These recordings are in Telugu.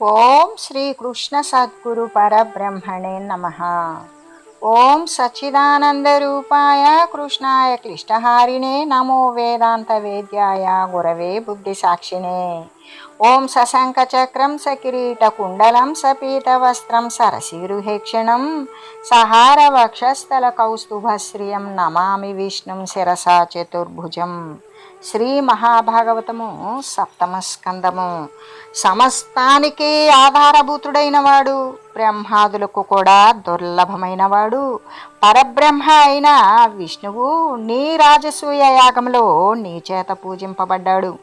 ఓం శ్రీ కృష్ణ సద్గురు పరబ్రహ్మణే నమ. ఓం సచ్చిదానందరూపాయ కృష్ణాయ క్లిష్టహారిణే నమో వేదాంత వేద్యాయ గురవే బుద్ధి సాక్షిణే ఓం సశంఖచక్రం సకిరీటకుండలం సపీతవస్త్రం సరసీరుహేక్షణం సహార వక్షస్థల కౌస్తుభశ్రియం నమామి విష్ణుం శిరసా చతుర్భుజం. శ్రీ మహాభాగవతము సప్తమ స్కందము. సమస్తానికి ఆధారభూతుడైన వాడు బ్రహ్మాదులకు కూడా దుర్లభమైన వాడు పరబ్రహ్మ అయిన విష్ణువు నీ రాజసూయ యాగంలో నీ చేత పూజింపబడ్డాడు.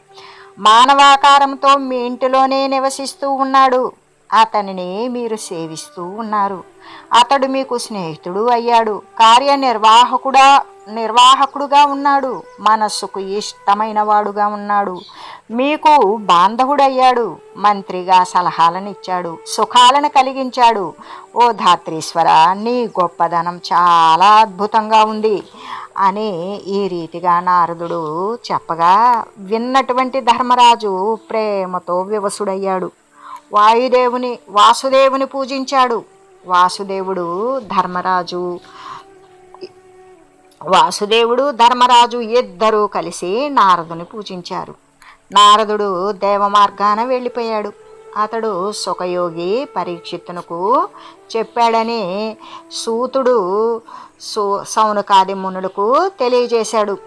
మానవాకారంతో మీ ఇంటిలోనే నివసిస్తూ ఉన్నాడు. అతనిని మీరు సేవిస్తూ ఉన్నారు. అతడు మీకు స్నేహితుడు అయ్యాడు. కార్యనిర్వాహకుడా నిర్వాహకుడుగా ఉన్నాడు. మనస్సుకు ఇష్టమైన వాడుగా ఉన్నాడు. మీకు బాంధవుడయ్యాడు. మంత్రిగా సలహాలను ఇచ్చాడు సుఖాలను కలిగించాడు. ఓ ధాత్రీశ్వర నీ గొప్పదనం చాలా అద్భుతంగా ఉంది అని ఈ రీతిగా నారదుడు చెప్పగా విన్నటువంటి ధర్మరాజు ప్రేమతో వివసుడయ్యాడు. వాయుదేవుని వాసుదేవుని పూజించాడు. వాసుదేవుడు ధర్మరాజు వాసుదేవుడు ధర్మరాజు ఇద్దరూ కలిసి నారదుని పూజించారు. నారదుడు దేవ మార్గాన వెళ్ళిపోయాడు. అతడు సుఖయోగి పరీక్షిత్తునకు చెప్పాడని సూతుడు సౌనకాది మునులకు తెలియజేశాడు.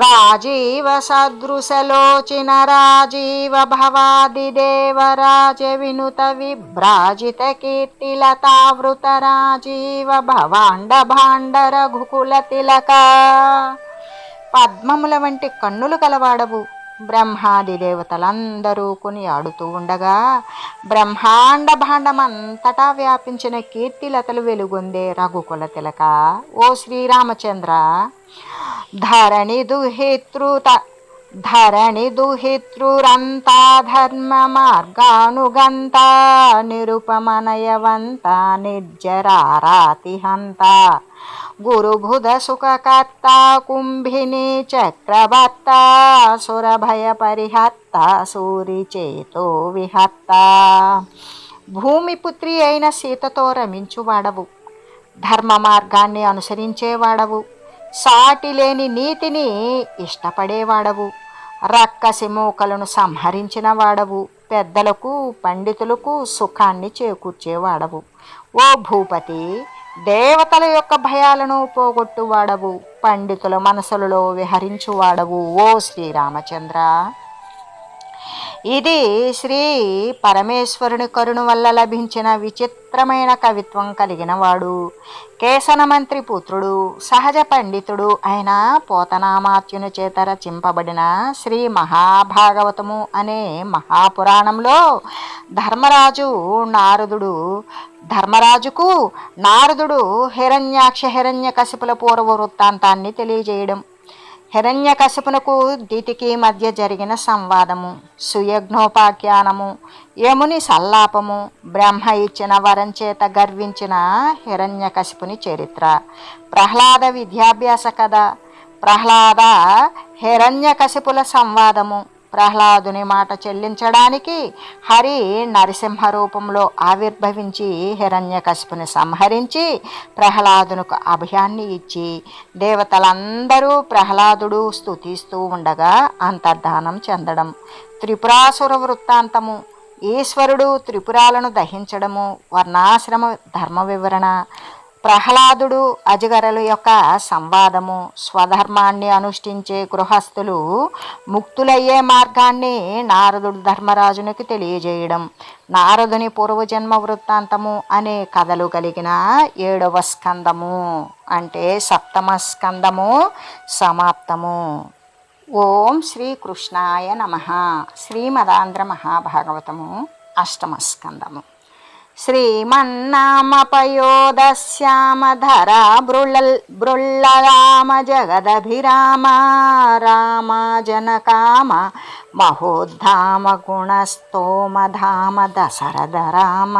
రాజీవ సదృశలోచిన రాజీవ భవాదిదేవ రాజ వినుత విభ్రాజిత కీర్తిల రాజీవసదృశలోచినరాజీవభవాదిదేవరాజవినుత భవాండ భాండ రఘుకుల తిలక. పద్మముల వంటి కన్నులు కలవాడవు. బ్రహ్మాది దేవతలందరూ కొని ఆడుతూ ఉండగా బ్రహ్మాండ భాండమంతటా వ్యాపించిన కీర్తిలతలు వెలుగొందే రఘుకుల తిలక ఓ శ్రీరామచంద్ర ధరణి దుహితృత ధరణి దుహితృరంతా ధర్మ మార్గానుగంత నిరుపమనయవంత నిర్జరారాతిహంత గురుభుధ సుఖకర్త కుంభిని చక్రవర్త సురభయ పరిహత్త సూరి చేతో విహత్త భూమిపుత్రి అయిన సీతతో రమించువాడవు ధర్మ మార్గాన్ని అనుసరించేవాడవు సాటి లేని నీతిని ఇష్టపడేవాడవు రక్కసి మూకలను సంహరించిన వాడవు పెద్దలకు పండితులకు సుఖాన్ని చేకూర్చేవాడవు. ఓ భూపతి దేవతల యొక్క భయాలను పోగొట్టువాడవు పండితుల మనసులలో విహరించువాడవు ఓ శ్రీరామచంద్ర. ఇది శ్రీ పరమేశ్వరుని కరుణ వల్ల లభించిన విచిత్రమైన కవిత్వం కలిగిన వాడు కేసన మంత్రి పుత్రుడు సహజ పండితుడు అయిన పోతనామాత్యుని చేత రచింపబడిన శ్రీ మహాభాగవతము అనే మహాపురాణంలో ధర్మరాజు నారదుడు ధర్మరాజుకు నారదుడు హిరణ్యాక్ష హిరణ్య కశిపుల పూర్వ వృత్తాంతాన్ని తెలియజేయడం. హిరణ్యకశిపునకు దితికి మధ్య జరిగిన సంవాదము సుయజ్ఞోపాఖ్యానము యముని సల్లాపము బ్రహ్మ ఇచ్చిన వరం చేత గర్వించిన హిరణ్యకశిపుని చరిత్ర. ప్రహ్లాద విద్యాభ్యాస కథ ప్రహ్లాద హిరణ్యకశిపుల సంవాదము ప్రహ్లాదుని మాట చెల్లించడానికి హరి నరసింహ రూపంలో ఆవిర్భవించి హిరణ్యకశిపుని సంహరించి ప్రహ్లాదునకు అభయాన్ని ఇచ్చి దేవతలందరూ ప్రహ్లాదుడు స్థుతిస్తూ ఉండగా అంతర్ధానం చెందడం. త్రిపురాసుర వృత్తాంతము. ఈశ్వరుడు త్రిపురాలను దహించడము. వర్ణాశ్రమ ధర్మ వివరణ. ప్రహ్లాదుడు అజగరల యొక్క సంవాదము స్వధర్మాన్ని అనుష్ఠించే గృహస్థులు ముక్తులయ్యే మార్గాన్ని నారదుడు ధర్మరాజునికి తెలియజేయడం నారదుని పూర్వజన్మ వృత్తాంతము అనే కథలు కలిగిన ఏడవ స్కందము అంటే సప్తమ స్కందము సమాప్తము. ఓం శ్రీకృష్ణాయ నమ. శ్రీమదాంధ్ర మహాభాగవతము అష్టమ స్కందము. శ్రీమన్నామపయోదశ్యామధరా బృళల్ బృళ్ళరామ జగదభిరామ రామ జనకామ మహోద్ధామ గుణస్తోమధామ దశరథ రామ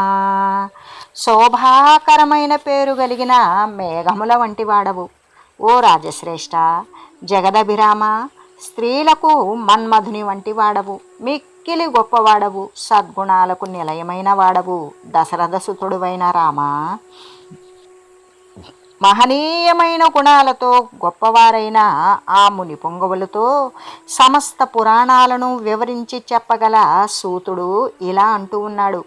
శోభాకరమైన పేరు కలిగిన మేఘముల వంటి వాడవు. ఓ రాజశ్రేష్ఠ జగదభిరామ స్త్రీలకు మన్మధుని వంటి వాడవు. మీ కిలి గొప్పవాడవు సద్గుణాలకు నిలయమైన వాడవు దశరథ సుతుడువైన రామా. మహనీయమైన గుణాలతో గొప్పవారైన ఆ ముని పొంగవులతో సమస్త పురాణాలను వివరించి చెప్పగల సూతుడు ఇలా అంటూ ఉన్నాడు.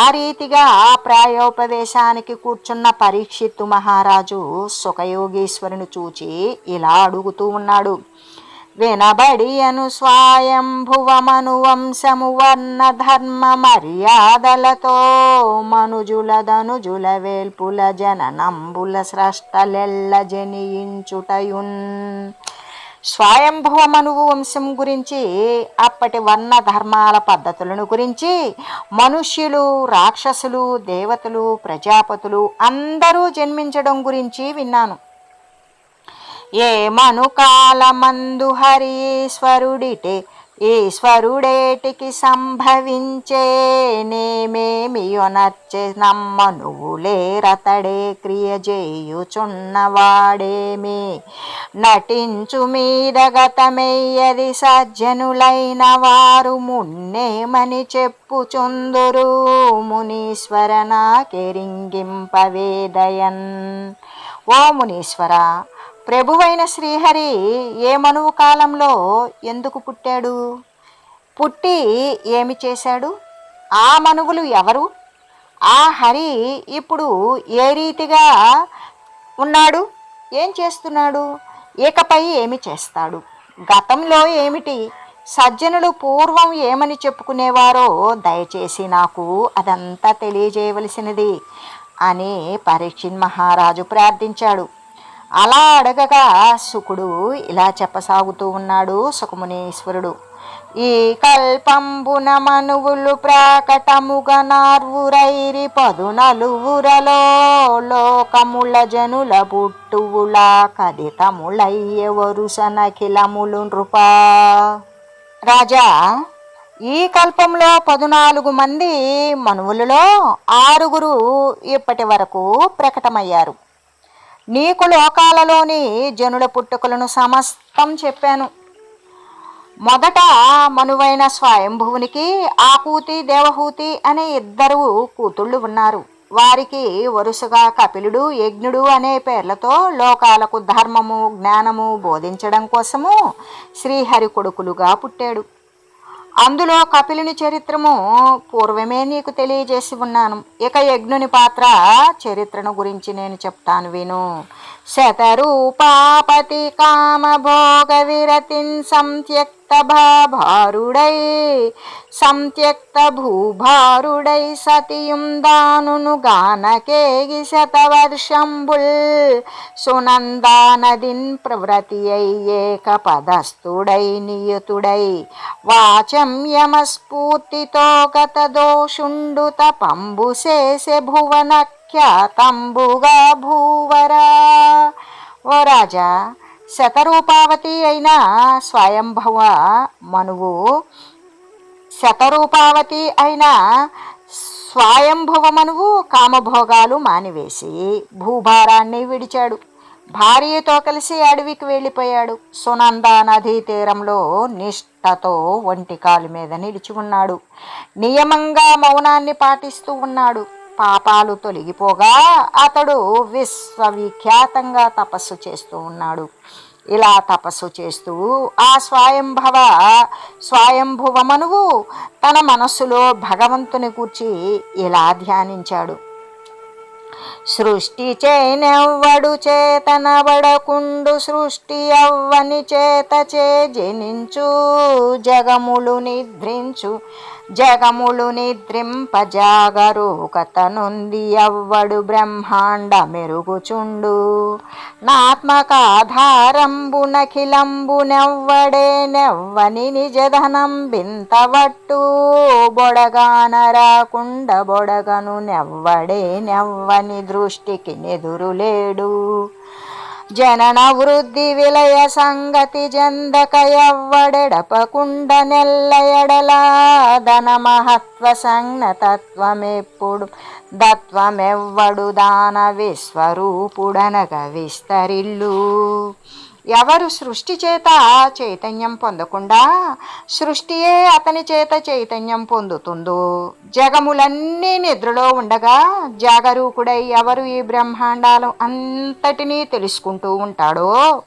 ఆ రీతిగా ప్రాయోపదేశానికి కూర్చున్న పరీక్షిత్తు మహారాజు సుఖయోగీశ్వరుని చూచి ఇలా అడుగుతూ ఉన్నాడు. వినబడి అను స్వాయంభువమను వంశము వర్ణ ధర్మ మర్యాదలతో మనుజుల ధనుజుల వేల్పుల జననంబుల స్రష్టలెల్ల జనియించుటయున్. స్వయంభవ మనువు వంశం గురించి అప్పటి వర్ణ ధర్మాల పద్ధతులను గురించి మనుష్యులు రాక్షసులు దేవతలు ప్రజాపతులు అందరూ జన్మించడం గురించి విన్నాను. ఏ మనుకాలమందు హరీశ్వరుడిటే ఈశ్వరుడేటికి సంభవించే నేమేమియొనర్చె నమ్మనువులేరతడే క్రియ చేయుచున్నవాడేమి? నటించు మీదగతమెయ్యది సజ్జనులైన వారు మున్నేమని చెప్పుచుందురు మునీశ్వర నాకెరింగింపవేదయన్. ఓ మునీశ్వర ప్రభువైన శ్రీహరి ఏ మనువు కాలంలో ఎందుకు పుట్టాడు? పుట్టి ఏమి చేశాడు? ఆ మనువులు ఎవరు? ఆ హరి ఇప్పుడు ఏ రీతిగా ఉన్నాడు? ఏం చేస్తున్నాడు? ఇకపై ఏమి చేస్తాడు? గతంలో ఏమిటి? సజ్జనులు పూర్వం ఏమని చెప్పుకునేవారో దయచేసి నాకు అదంతా తెలియజేయవలసినది అని పరీక్షిన్ మహారాజు ప్రార్థించాడు. అలా అడగగా సుకుడు ఇలా చెప్పసాగుతూ ఉన్నాడు సుఖమునీశ్వరుడు. ఈ కల్పంబున మనువులు ప్రాకటముగ నార్వురైరి పదు లోకముల జనుల పుట్టువుల కదితములయ్య వరుసనఖిలములు నృపా? రాజా ఈ కల్పంలో పదునాలుగు మంది మనువులలో ఆరుగురు ఇప్పటి వరకు ప్రకటమయ్యారు. నీకు లోకాలలోని జనుల పుట్టుకలను సమస్తం చెప్పాను. మొదట మనువైన స్వయంభువునికి ఆకూతి దేవహూతి అనే ఇద్దరు కూతుళ్ళు ఉన్నారు. వారికి వరుసగా కపిలుడు యజ్ఞుడు అనే పేర్లతో లోకాలకు ధర్మము జ్ఞానము బోధించడం కోసము శ్రీహరి కొడుకులుగా పుట్టాడు. అందులో కపిలుని చరిత్రము పూర్వమే నీకు తెలియజేసి ఉన్నాను. ఇక యజ్ఞుని పాత్ర చరిత్రను గురించి నేను చెప్తాను విను. शतरूपापति कामभोगविरतिं संत्यक्तभाभारुडै संत्यक्तभूभारुडै सतियुं दानुनुगानकेगिशतवर्षम्बुल् सुनन्दानदिन् प्रव्रतियै एकपदस्तुडै नियुतुडै वाचं यमस्फूर्तितो गतदोषुण्डुतपम्बुशेषे भुवनक् ఖ్యాతంబుగా భూవరా. ఓ రాజా శతరూపావతి అయిన స్వయంభవ మనువు శతరూపావతి అయిన స్వయంభవ మనువు కామభోగాలు మానివేసి భూభారాన్ని విడిచాడు. భార్యతో కలిసి అడవికి వెళ్ళిపోయాడు. సునంద నదీ తీరంలో నిష్ఠతో ఒంటి కాలు మీద నిలిచి ఉన్నాడు నియమంగా మౌనాన్ని పాటిస్తూ ఉన్నాడు. పాపాలు తొలగిపోగా అతడు విశ్వవిఖ్యాతంగా తపస్సు చేస్తూ ఉన్నాడు. ఇలా తపస్సు చేస్తూ ఆ స్వయంభవ స్వయంభువ మనువు తన మనస్సులో భగవంతుని కూర్చి ఇలా ధ్యానించాడు. సృష్టి చేయనెవ్వడు చేతనబడకుండు సృష్టి అవ్వని చేత చే జనించు జగములు నిద్రించు జగములు నిద్రింప జాగరూకతనుంది ఎవ్వడు బ్రహ్మాండ మెరుగుచుండు. నాత్మకాధారంబునఖిలంబునెవ్వడే నెవ్వని నిజధనం బింతవట్టు బొడగాన రాకుండ బొడగను నెవ్వడే నెవ్వని దృష్టికి నెదురులేడు. జనన వృద్ధి విలయ సంగతి జందక ఎవ్వడెడపకుండ నెల్ల ఎడల ధన మహత్వ సంజ్ఞతత్వమెప్పుడు దత్వమెవ్వడు దాన విశ్వరూపుడనగ విస్తరిల్లు. ఎవరు సృష్టి చేత చైతన్యం పొందకుండా సృష్టియే అతని చేత చైతన్యం పొందుతుందో. జగములన్నీ నిద్రలో ఉండగా జాగరూకుడై ఎవరు ఈ బ్రహ్మాండాలు అంతటినీ తెలుసుకుంటూ ఉంటాడో?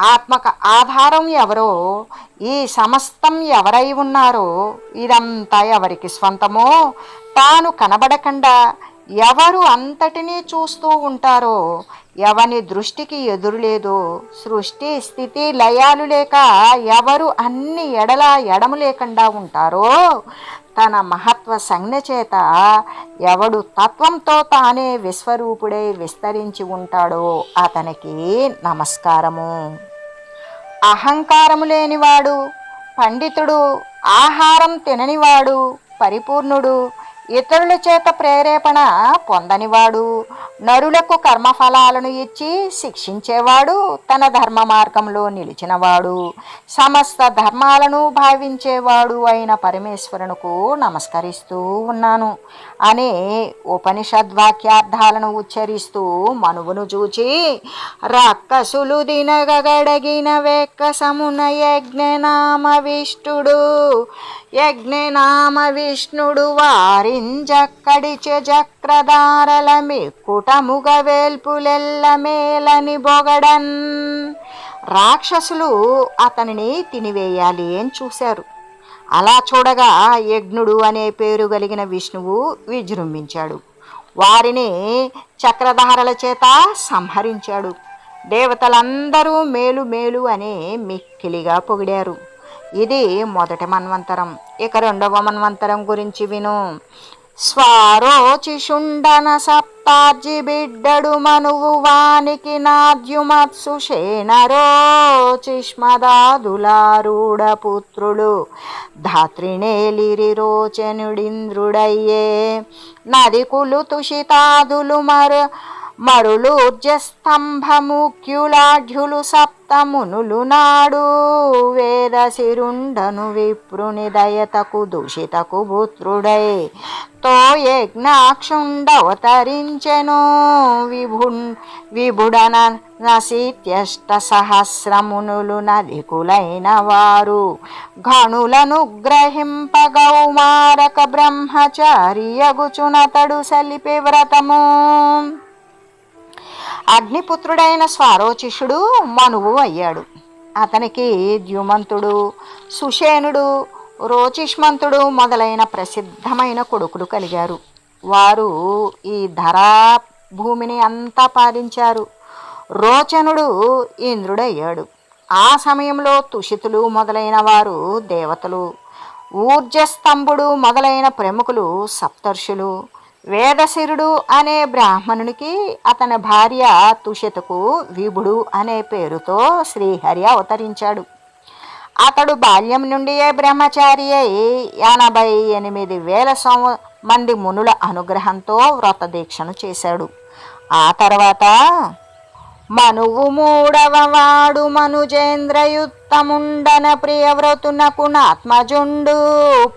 ఆత్మక ఆధారం ఎవరో? ఈ సమస్తం ఎవరై ఉన్నారో? ఇదంతా ఎవరికి స్వంతమో? తాను కనబడకుండా ఎవరు అంతటినీ చూస్తూ ఉంటారో? ఎవని దృష్టికి ఎదురులేదో సృష్టి స్థితి లయాలు లేక ఎవరు అన్ని ఎడల ఎడము లేకుండా ఉంటారో తన మహత్వ సంజ్ఞ చేత ఎవడు తత్వంతో తానే విశ్వరూపుడై విస్తరించి ఉంటాడో అతనికి నమస్కారము. అహంకారము లేనివాడు పండితుడు ఆహారం తిననివాడు పరిపూర్ణుడు ఇతరుల చేత ప్రేరేపణ పొందనివాడు. నరులకు కర్మఫలాలను ఇచ్చి శిక్షించేవాడు తన ధర్మ మార్గంలో నిలిచినవాడు. సమస్త ధర్మాలను భావించేవాడు అయిన పరమేశ్వరునకు నమస్కరిస్తూ ఉన్నాను. అనే ఉపనిషద్వాక్యార్థాలను ఉచ్చరిస్తూ మనువును చూచి రక్కసులు దినగడగిన వెక్కసమున యజ్ఞనామ విష్ణుడు యజ్ఞనామ విష్ణుడు వారింజక్కడిచె చక్రధారల మిక్కుటముగ వేల్పులెల్ల మేలని బొగడన్. రాక్షసులు అతనిని తినివేయాలి అని చూశారు. అలా చూడగా యజ్ఞుడు అనే పేరు కలిగిన విష్ణువు విజృంభించాడు. వారిని చక్రధారల చేత సంహరించాడు. దేవతలందరూ మేలు మేలు అనే మిక్కిలిగా పొగిడారు. ఇది మొదటి మన్వంతరం. ఇక రెండవ మన్వంతరం గురించి విను. స్వారోచిషుండన సప్తార్జి బిడ్డడు మనువు వానికి నాద్యుమత్సు శేనరోచిష్మదాదులారూఢ పుత్రులు ధాత్రినేలిరి రోచనుడింద్రుడయ్యే నది కులు తుషితాదులు మరు మరుళూర్జస్తంభముఖ్యులాఢ్యులు సప్తమునులు నాడు. వేదశిరుండను విప్రుని దయతకు దూషితకు పుత్రుడై. తో యజ్ఞాక్షుండవతరించెను విభు విభుడన నశీత్యష్ట సహస్రమునులు నదికులైన వారు గణులను గ్రహింపగౌమారక బ్రహ్మచారియగుచునతడు సలిపి వ్రతము. అగ్నిపుత్రుడైన స్వారోచిషుడు మనువు అయ్యాడు. అతనికి ద్యుమంతుడు సుషేనుడు రోచిష్మంతుడు మొదలైన ప్రసిద్ధమైన కొడుకులు కలిగారు. వారు ఈ ధరా భూమిని అంతా పాలించారు. రోచనుడు ఇంద్రుడయ్యాడు. ఆ సమయంలో తుషితులు మొదలైన వారు దేవతలు ఊర్జస్తంభుడు మొదలైన ప్రముఖులు సప్తర్షులు వేదశిరుడు అనే బ్రాహ్మణునికి అతని భార్య తుషితకు విభుడు అనే పేరుతో శ్రీహరి అవతరించాడు. అతడు బాల్యం నుండియే బ్రహ్మచారి అయి ఎనభై ఎనిమిది వేల సంవ మంది మునుల అనుగ్రహంతో వ్రత దీక్షను చేశాడు. ఆ తర్వాత మనువు మూడవ వాడు మనుజేంద్రయుత్తముండన ప్రియవ్రతునకు నాత్మజుండు.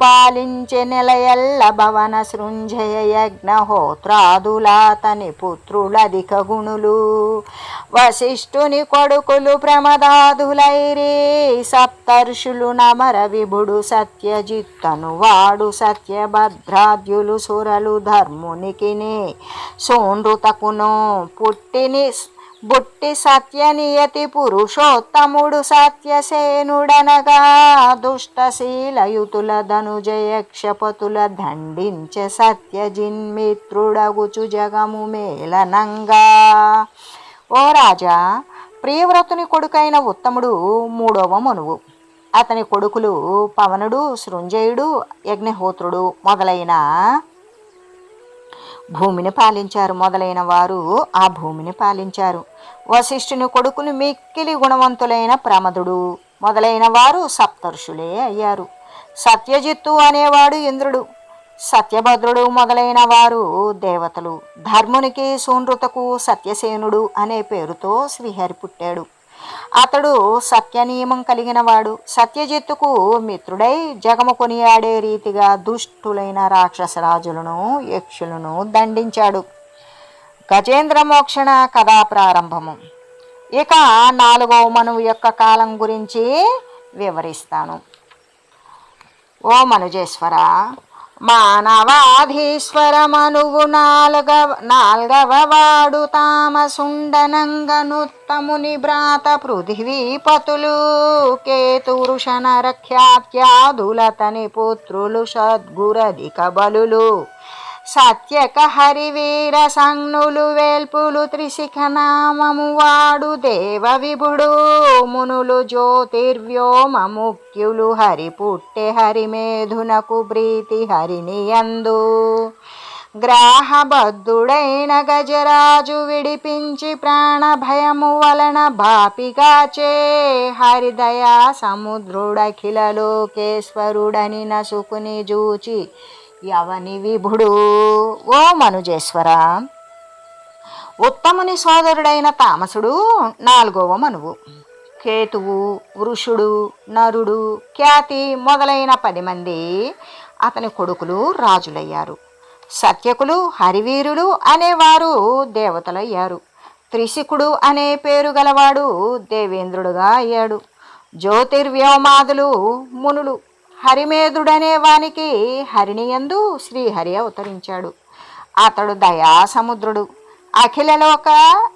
పాలించె నెలయల్ల భవన సృంజయ యజ్ఞహోత్రాదులాతని పుత్రులధిక గుణులు. వశిష్ఠుని కొడుకులు ప్రమదాదులైరి. సప్తర్షులు నమర విభుడు సత్యజిత్తను వాడు సత్యభద్రాద్యులు సురలు ధర్మునికిని. సోనృతకును పుట్టిని బుట్టి సత్యనియతి పురుషోత్తముడు సత్యసేనుడనగా దుష్టశీలయుతుల ధనుజయక్షపతుల దండించ సత్యజిన్మిత్రుడగుచు జగము మేలనంగా ఓ రాజా ప్రియవ్రతుని కొడుకైన ఉత్తముడు మూడవ మనువు. అతని కొడుకులు పవనుడు సృంజయుడు యజ్ఞహోత్రుడు మొదలైన భూమిని పాలించారు మొదలైన వారు ఆ భూమిని పాలించారు. వశిష్ఠుని కొడుకులు మిక్కిలి గుణవంతులైన ప్రమదుడు మొదలైన వారు సప్తర్షులే అయ్యారు. సత్యజిత్తు అనేవాడు ఇంద్రుడు. సత్యభద్రుడు మొదలైన వారు దేవతలు. ధర్మునికి సూనృతకు సత్యసేనుడు అనే పేరుతో శ్రీహరి పుట్టాడు. అతడు సత్యనియమం కలిగినవాడు. సత్యజిత్తుకు మిత్రుడై జగము కొనియాడే రీతిగా దుష్టులైన రాక్షసరాజులను యక్షులను దండించాడు. గజేంద్ర మోక్షణ కథా ప్రారంభము. ఇక నాలుగవ మనువు యొక్క కాలం గురించి వివరిస్తాను. ఓ మనుజేశ్వర మానవాధీశ్వరమనువు నాలుగవ నాల్గవ వాడు తామసుండనంగనుత్తముని భ్రాత పృథివీపతులు కేతురుషణ రఖ్యాత్యాదులతని పుత్రులు సద్గురధిక బలులు. సత్యక హరివీర సంజ్ఞులు వేల్పులు త్రిశిఖనామము వాడు దేవ విభుడు మునులు జ్యోతిర్వ్యోమ ముఖ్యులు హరి పుట్టె హరిమేధునకు ప్రీతి హరినియందు. గ్రాహబద్ధుడైన గజరాజు విడిపించి ప్రాణ భయము వలన బాపిగాచే హరిదయా సముద్రుడఖిల లోకేశ్వరుడని నసుకుని జూచి యవని విభుడు ఓ మనుజేశ్వర ఉత్తముని సోదరుడైన తామసుడు నాలుగవ మనువు. కేతువు వృషుడు నరుడు ఖ్యాతి మొదలైన పది మంది అతని కొడుకులు రాజులయ్యారు. సత్యకులు హరివీరులు అనేవారు దేవతలయ్యారు. త్రిశికుడు అనే పేరు గలవాడు దేవేంద్రుడుగా అయ్యాడు. జ్యోతిర్వ్యోమాదులు మునులు. హరిమేధుడనే వానికి హరిణియందు శ్రీహరి అవతరించాడు. అతడు దయాసముద్రుడు అఖిలలోక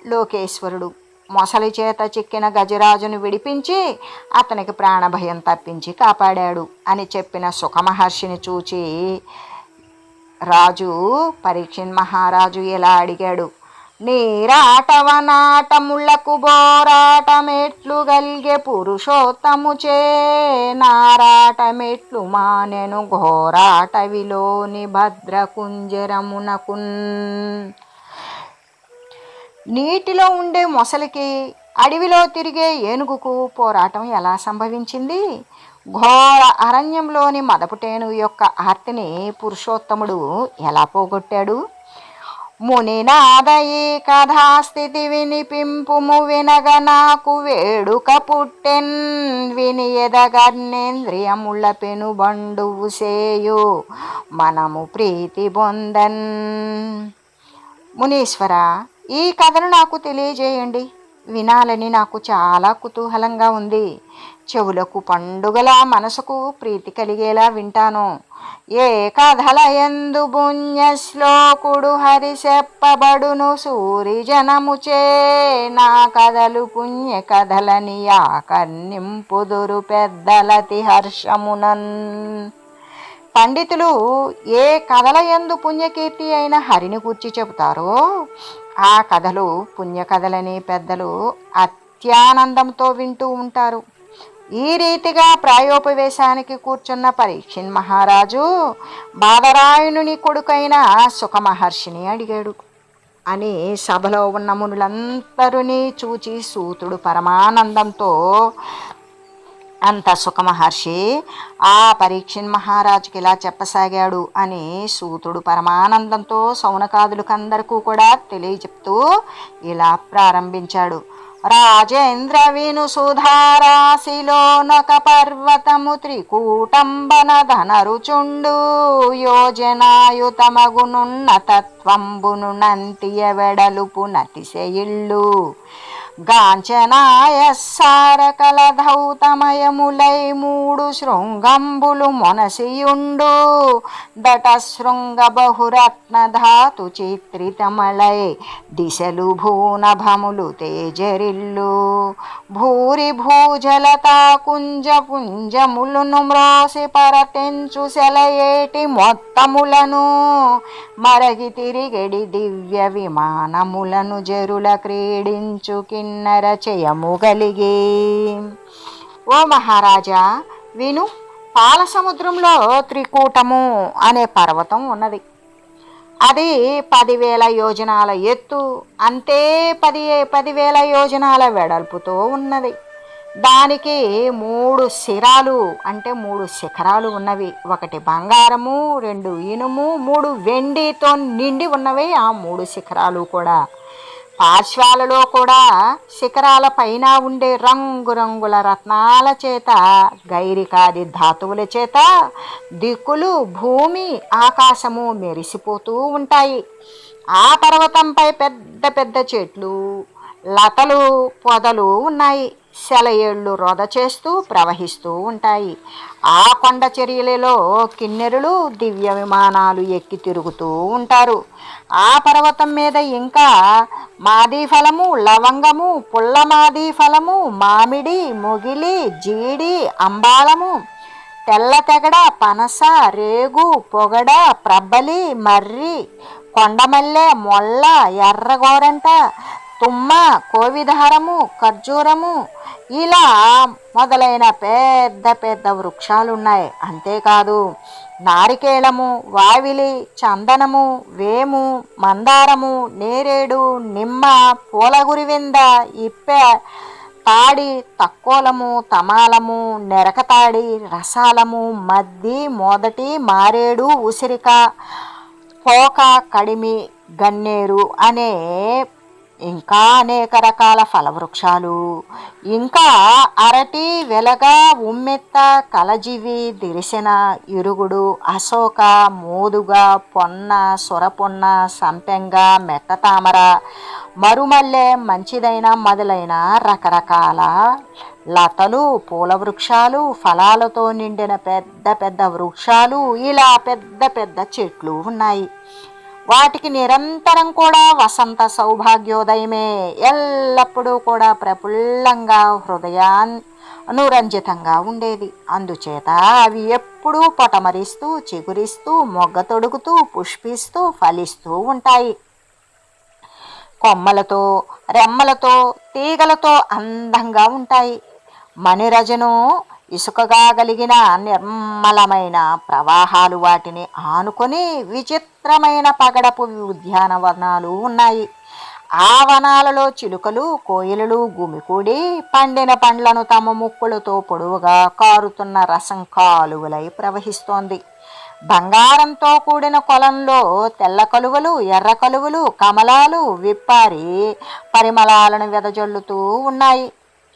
లోకేశ్వరుడు. మొసలి చేత చిక్కిన గజరాజును విడిపించి అతనికి ప్రాణభయం తప్పించి కాపాడాడు అని చెప్పిన సుఖమహర్షిని చూచి రాజు పరీక్షిన్ మహారాజు ఇలా అడిగాడు. నీరాటవనాటములకు బోరాటమెట్లు గల్గె పురుషోత్తముచే నారాటమెట్లు మానెను ఘోరాటవిలోని భద్రకుంజరమునకున్. నీటిలో ఉండే మొసలికి అడవిలో తిరిగే ఏనుగుకు పోరాటం ఎలా సంభవించింది? ఘోర అరణ్యంలోని మదపుటేను యొక్క ఆర్తిని పురుషోత్తముడు ఎలా పోగొట్టాడు? మునినాదయీ కథాస్థితి వినిపింపుము వినగ నాకు వేడుక పుట్టెన్ విని ఎదగర్ణేంద్రియముల పెనుబండువు సేయు మనము ప్రీతి పొందన్ మునీశ్వర ఈ కథను నాకు తెలియజేయండి. వినాలని నాకు చాలా కుతూహలంగా ఉంది. చెవులకు పండుగల మనసుకు ప్రీతి కలిగేలా వింటాను. ఏ కథల ఎందు పుణ్యశ్లోకుడు హరి చెప్పబడును సూరి జనముచే నా కథలు పుణ్య కథలని ఆకర్ణింపుదురు పెద్దలతి హర్షమునన్. పండితులు ఏ కథల ఎందు పుణ్యకీర్తి అయిన హరిని కూర్చి చెబుతారో ఆ కథలు పుణ్యకథలని పెద్దలు అత్యానందంతో వింటూ ఉంటారు. ఈ రీతిగా ప్రాయోపవేశానికి కూర్చున్న పరీక్షిన్ మహారాజు బాదరాయణుని కొడుకైన సుఖమహర్షిని అడిగాడు. అని సభలో ఉన్న మునులందరినీ చూచి సూతుడు పరమానందంతో అంత సుఖమహర్షి ఆ పరీక్షిన్ మహారాజుకి ఇలా చెప్పసాగాడు అని సూతుడు పరమానందంతో సౌనకాదులకందరికీ కూడా తెలియచెప్తూ ఇలా ప్రారంభించాడు. రాజేంద్ర విను సుధారాశిలోనొక పర్వతము త్రికూటంబన ధనరుచుండు యోజనాయుతమగునున్న తత్వంబును నంతియ వెడలుపు నతిశయిళ్ళు గాంచనాయ సారకల ధౌతమయములై మూడు శృంగంబులు మొనసియుండు. దట శృంగ బహురత్న ధాతు చిత్రితమలై దిశలు భూనభములు తేజరిల్లు. భూరి భూజలతా కుంజ పుంజములను మ్రోసి పరతెంచు సెలయేటి మొత్తములను. మరగి తిరిగడి దివ్య విమానములను జరుల క్రీడించుకి కిన్నర చేయము ఓ మహారాజా విను పాల సముద్రంలో త్రికూటము అనే పర్వతం ఉన్నది. అది పదివేల యోజనాల ఎత్తు అంతే పది పదివేల యోజనాల వెడల్పుతో ఉన్నది. దానికి మూడు శిరాలు అంటే మూడు శిఖరాలు ఉన్నవి. ఒకటి బంగారము రెండు ఇనుము మూడు వెండితో నిండి ఉన్నవి. ఆ మూడు శిఖరాలు కూడా పార్శ్వాలలో కూడా శిఖరాల పైన ఉండే రంగురంగుల రత్నాల చేత గైరికాది ధాతువుల చేత దిక్కులు భూమి ఆకాశము మెరిసిపోతూ ఉంటాయి. ఆ పర్వతంపై పెద్ద పెద్ద చెట్లు లతలు పొదలు ఉన్నాయి. సెలయేళ్ళు రొద చేస్తూ ప్రవహిస్తూ ఉంటాయి. ఆ కొండ చర్యలలో కిన్నెరులు దివ్య విమానాలు ఎక్కి తిరుగుతూ ఉంటారు. ఆ పర్వతం మీద ఇంకా మాది ఫలము లవంగము పుల్ల మాది ఫలము మామిడి మొగిలి జీడి అంబాళము తెల్ల తెగడ పనస రేగు పొగడ ప్రబ్బలి మర్రి కొండమల్లె మొల్ల ఎర్రగోరంట తుమ్మ కోవిధారము ఖర్జూరము ఇలా మొదలైన పెద్ద పెద్ద వృక్షాలు ఉన్నాయి అంతేకాదు నారికేళము వావిలి చందనము వేము మందారము నేరేడు నిమ్మ పూలగురివింద ఇప్పె తాడి తక్కోలము తమాలము నెరకతాడి రసాలము మద్ది మొదటి మారేడు ఉసిరిక పోక కడిమి గన్నేరు అనే ఇంకా అనేక రకాల ఫలవృక్షాలు. ఇంకా అరటి వెలగ ఉమ్మెత్త కలజివి దిరిసిన ఇరుగుడు అశోక మోదుగ పొన్న సొరపొన్న సంపెంగ మెట్ట తామర మరుమల్లె మంచిదైన మొదలైన రకరకాల లతలు పూల వృక్షాలు ఫలాలతో నిండిన పెద్ద పెద్ద వృక్షాలు ఇలా పెద్ద పెద్ద చెట్లు ఉన్నాయి. వాటికి నిరంతరం కూడా వసంత సౌభాగ్యోదయమే. ఎల్లప్పుడూ కూడా ప్రఫుల్లంగా హృదయాన్ అనురంజితంగా ఉండేది. అందుచేత అవి ఎప్పుడూ పొటమరిస్తూ చిగురిస్తూ మొగ్గ తొడుగుతూ పుష్పిస్తూ ఫలిస్తూ ఉంటాయి. కొమ్మలతో రెమ్మలతో తీగలతో అందంగా ఉంటాయి. మణిరజను ఇసుకగా కలిగిన నిర్మలమైన ప్రవాహాలు వాటిని ఆనుకొని విచిత్రమైన పగడపు ఉద్యానవనాలు ఉన్నాయి. ఆ వనాలలో చిలుకలు కోయిలలు గుమికూడి పండిన పండ్లను తమ ముక్కులతో పొడవుగా కారుతున్న రసం కాలువలై ప్రవహిస్తోంది. బంగారంతో కూడిన కొలంలో తెల్ల కలువలు ఎర్ర కలువలు కమలాలు విప్పారి పరిమళాలను వెదజల్లుతూ ఉన్నాయి.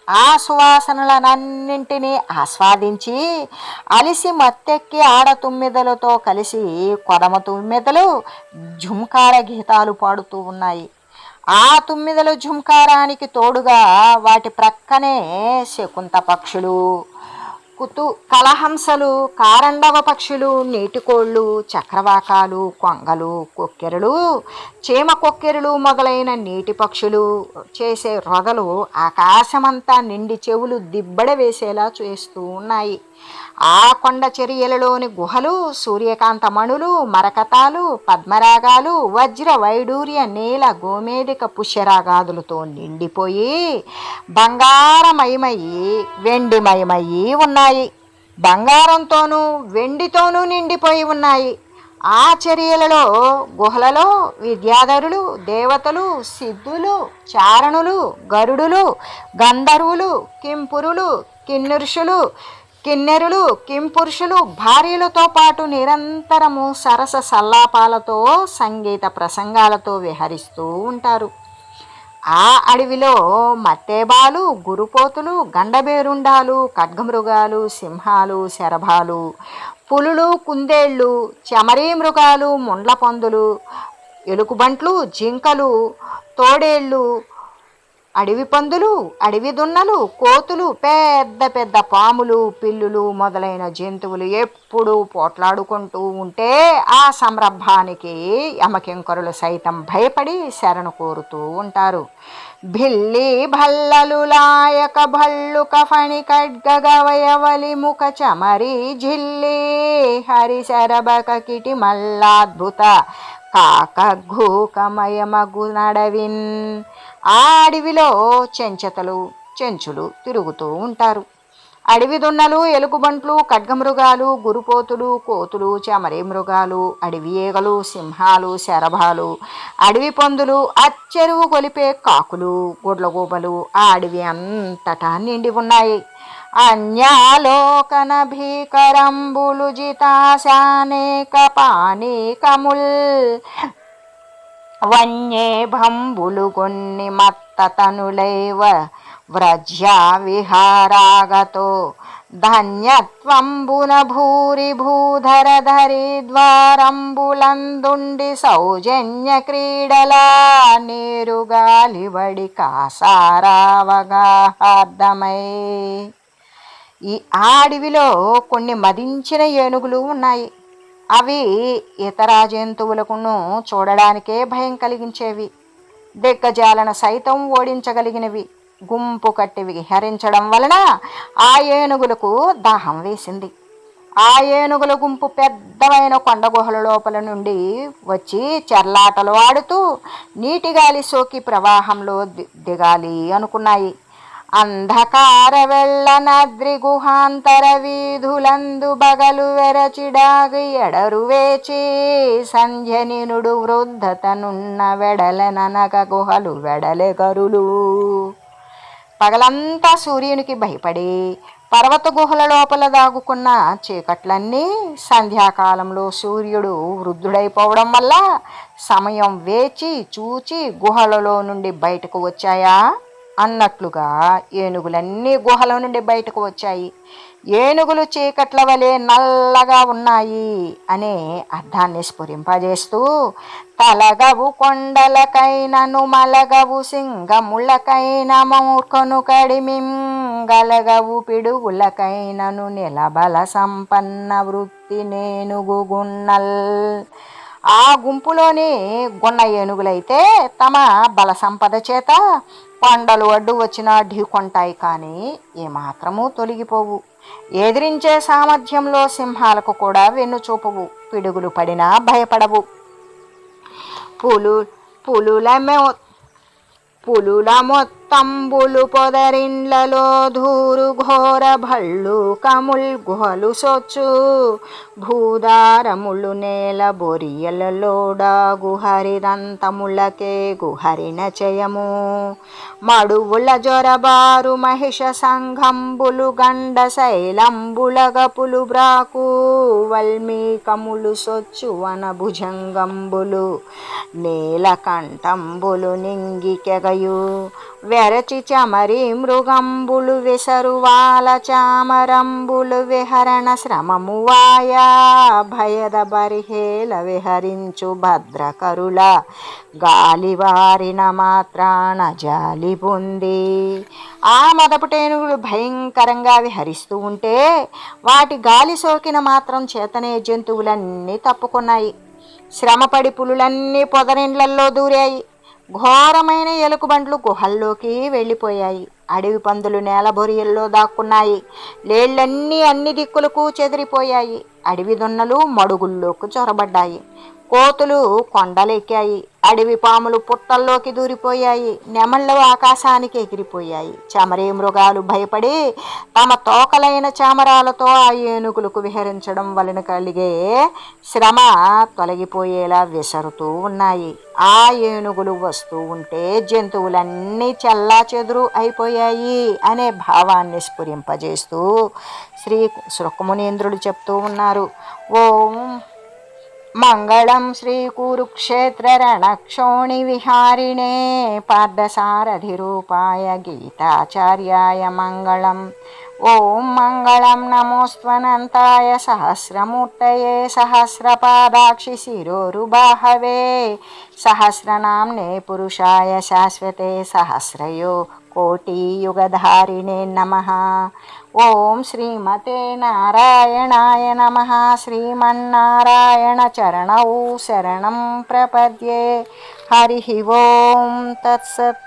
ఆ సువాసనలనన్నింటినీ ఆస్వాదించి అలిసి మత్తెక్కి ఆడ తుమ్మిదలతో కలిసి కొదమ తుమ్మిదలు ఝుంకార గీతాలు పాడుతూ ఉన్నాయి. ఆ తుమ్మిదల ఝుంకారానికి తోడుగా వాటి ప్రక్కనే శకుంత పక్షులు కుతు కలహంసలు కారండవ పక్షులు నీటికోళ్ళు చక్రవాకాలు కొంగలు కొక్కెరలు చీమ కొక్కెరలు మొదలైన నీటి పక్షులు చేసే రొదలు ఆకాశమంతా నిండి చెవులు దిబ్బడ వేసేలా చేస్తూ ఉన్నాయి. ఆ కొండ చర్యలలోని గుహలు సూర్యకాంతమణులు మరకతాలు పద్మరాగాలు వజ్ర వైడూర్య నీల గోమేదిక పుష్యరాగాదులతో నిండిపోయి బంగారమయమయ్యి వెండిమయమయ్యి ఉన్నాయి. బంగారంతోనూ వెండితోనూ నిండిపోయి ఉన్నాయి. ఆ చర్యలలో గుహలలో విద్యాధరులు దేవతలు సిద్ధులు చారణులు గరుడులు గంధర్వులు కింపురులు కిన్నృషులు కిన్నెరులు కింపురుషులు భార్యలతో పాటు నిరంతరము సరస సల్లాపాలతో సంగీత ప్రసంగాలతో విహరిస్తూ ఉంటారు. ఆ అడవిలో మత్తేబాలు గురుపోతులు గండబేరుండాలు ఖడ్గమృగాలు సింహాలు శరభాలు పులులు కుందేళ్ళు చెమరీ మృగాలు ముండ్ల పందులు ఎలుకబంట్లు జింకలు తోడేళ్ళు అడవి పందులు అడవి దున్నలు కోతులు పెద్ద పెద్ద పాములు పిల్లులు మొదలైన జంతువులు ఎప్పుడూ పోట్లాడుకుంటూ ఉంటే ఆ సంరభానికి యమకింకరులు సైతం భయపడి శరణు కోరుతూ ఉంటారు. భిల్లి భల్లలు లాయక భల్లు కఫణి ఖడ్గవయవలి ముఖ చమరి జిల్లి హరిశరబక కిటి మల్లాద్భుత కాక ఘూకమయమగు నడవిన్ ఆ అడవిలో చెంచతలు చెంచులు తిరుగుతూ ఉంటారు. అడవి దున్నలు ఎలుగుబంట్లు ఖడ్గమృగాలు గురుపోతులు కోతులు చెమరి మృగాలు అడవి ఏగలు సింహాలు శరభాలు అడవి పందులు అచ్చెరువు కొలిపే కాకులు గుడ్లగూబలు ఆ అడవి అంతటా నిండి ఉన్నాయి. అన్యాలోకన భీకరంబులు జితాశానేక పానీకముల్ వన్యే భంబులు కొన్ని మత్తతనులైవ వ్రజ్యా విహారాగతో. ధన్యత్వంబున భూరి భూధరధరి ద్వారంబులందుండి సౌజన్య క్రీడలా నేరుగాలివడి కాసారావగాహార్థమై ఈ అడవిలో కొన్ని మదించిన ఏనుగులు ఉన్నాయి. అవి ఇతర జంతువులకును చూడడానికే భయం కలిగించేవి. దిగ్గజాలను సైతం ఓడించగలిగినవి. గుంపు కట్టి విహరించడం వలన ఆ ఏనుగులకు దాహం వేసింది. ఆ ఏనుగుల గుంపు పెద్దమైన కొండ గుహల లోపల నుండి వచ్చి చెర్లాటలు ఆడుతూ నీటి గాలి సోకి ప్రవాహంలో ది- దిగాలి అనుకున్నాయి. అంధకార వెళ్ళనద్రి గుహాంతర వీధులందు బగలు వెరచిడాగి ఎడరు వేచి సంధ్యనినుడు వృద్ధతనున్న వెడలననక గుహలు వెడలెగరులు పగలంతా సూర్యునికి భయపడి పర్వత గుహల లోపల దాగుకున్న చీకట్లన్నీ సంధ్యాకాలంలో సూర్యుడు వృద్ధుడైపోవడం వల్ల సమయం వేచి చూచి గుహలలో నుండి బయటకు వచ్చాయా? అన్నట్లుగా ఏనుగులన్నీ గుహల నుండి బయటకు వచ్చాయి. ఏనుగులు చీకట్ల వలె నల్లగా ఉన్నాయి అనే అర్థాన్ని స్ఫురింపజేస్తూ తలగవు కొండలకైనను మలగవు సింగములకైన మూర్ఖను కడిమింగలగవు పిడుగులకైనను నిలబల సంపన్న వృత్తి నేనుగున్నల్ ఆ గుంపులోని గున్న ఏనుగులైతే తమ బల సంపద చేత కొండలు అడ్డు వచ్చినా ఢీకొంటాయి కానీ ఏమాత్రమూ తొలగిపోవు. ఎదిరించే సామర్థ్యంలో సింహాలకు కూడా వెన్ను చూపవు. పిడుగులు పడినా భయపడవు. పులు పులులమె పులుల తంబులు పొదరిండ్లలో ధూరు ఘోర భళ్ళు కముల్ గుహలు సొచ్చు. భూదారములు నేల బొరియలలోడా గుహరిదంతములకే గుహరిన చయము మడువుల జొరబారు మహిష సంఘంబులు గండ శైలంబులగపులు బ్రాకు. వల్మీకములు సొచ్చు వన భుజంగంబులు నేల కంఠంబులు నింగికెగయు వెరచి చమరి మృగంబులు విసరువాల చామరంబులు విహరణ శ్రమము వాయా. భయద బరిహేల విహరించు భద్రకరుల గాలివారిన మాత్రాన జాలి పొంది. ఆ మదపుటేనుగులు భయంకరంగా విహరిస్తూ ఉంటే వాటి గాలి సోకిన మాత్రం చేతనే జంతువులన్నీ తప్పుకున్నాయి. శ్రమపడి పులులన్నీ పొదరిండ్లల్లో దూరాయి. ఘోరమైన ఎలుకబండ్లు గుహల్లోకి వెళ్ళిపోయాయి. అడవి పందులు నేల బొరియల్లో దాక్కున్నాయి. లేళ్ళన్నీ అన్ని దిక్కులకు చెదిరిపోయాయి. అడవి దున్నలు మడుగుల్లోకి చొరబడ్డాయి. కోతులు కొండలెక్కాయి. అడవి పాములు పుట్టల్లోకి దూరిపోయాయి. నెమళ్ళు ఆకాశానికి ఎగిరిపోయాయి. చమరే మృగాలు భయపడి తమ తోకలైన చామరాలతో ఆ ఏనుగులకు విహరించడం వలన కలిగే శ్రమ తొలగిపోయేలా విసరుతూ ఉన్నాయి. ఆ ఏనుగులు వస్తూ ఉంటే జంతువులన్నీ చల్లా చెదురు అయిపోయాయి అనే భావాన్ని స్ఫురింపజేస్తూ శ్రీ సుఖమునేంద్రుడు చెప్తూ ఉన్నారు. ఓం మంగళం శ్రీ కురుక్షేత్ర రణక్షోణి విహారిణే పార్థసారథి రూపాయ గీతాచార్యాయ మంగళం. ఓం మంగళం నమోస్త్వనంతాయ సహస్రమూర్తయే సహస్రపాదాక్షి శిరోరుబాహవే. సహస్రనామ్నే పురుషాయ శాశ్వతే సహస్రయో కోటియుగధారిణే నమ ఓం శ్రీమతే నారాయణాయ నమ శ్రీమన్నారాయణ చరణౌ శరణం ప్రపద్యే హరి ఓం తత్సత్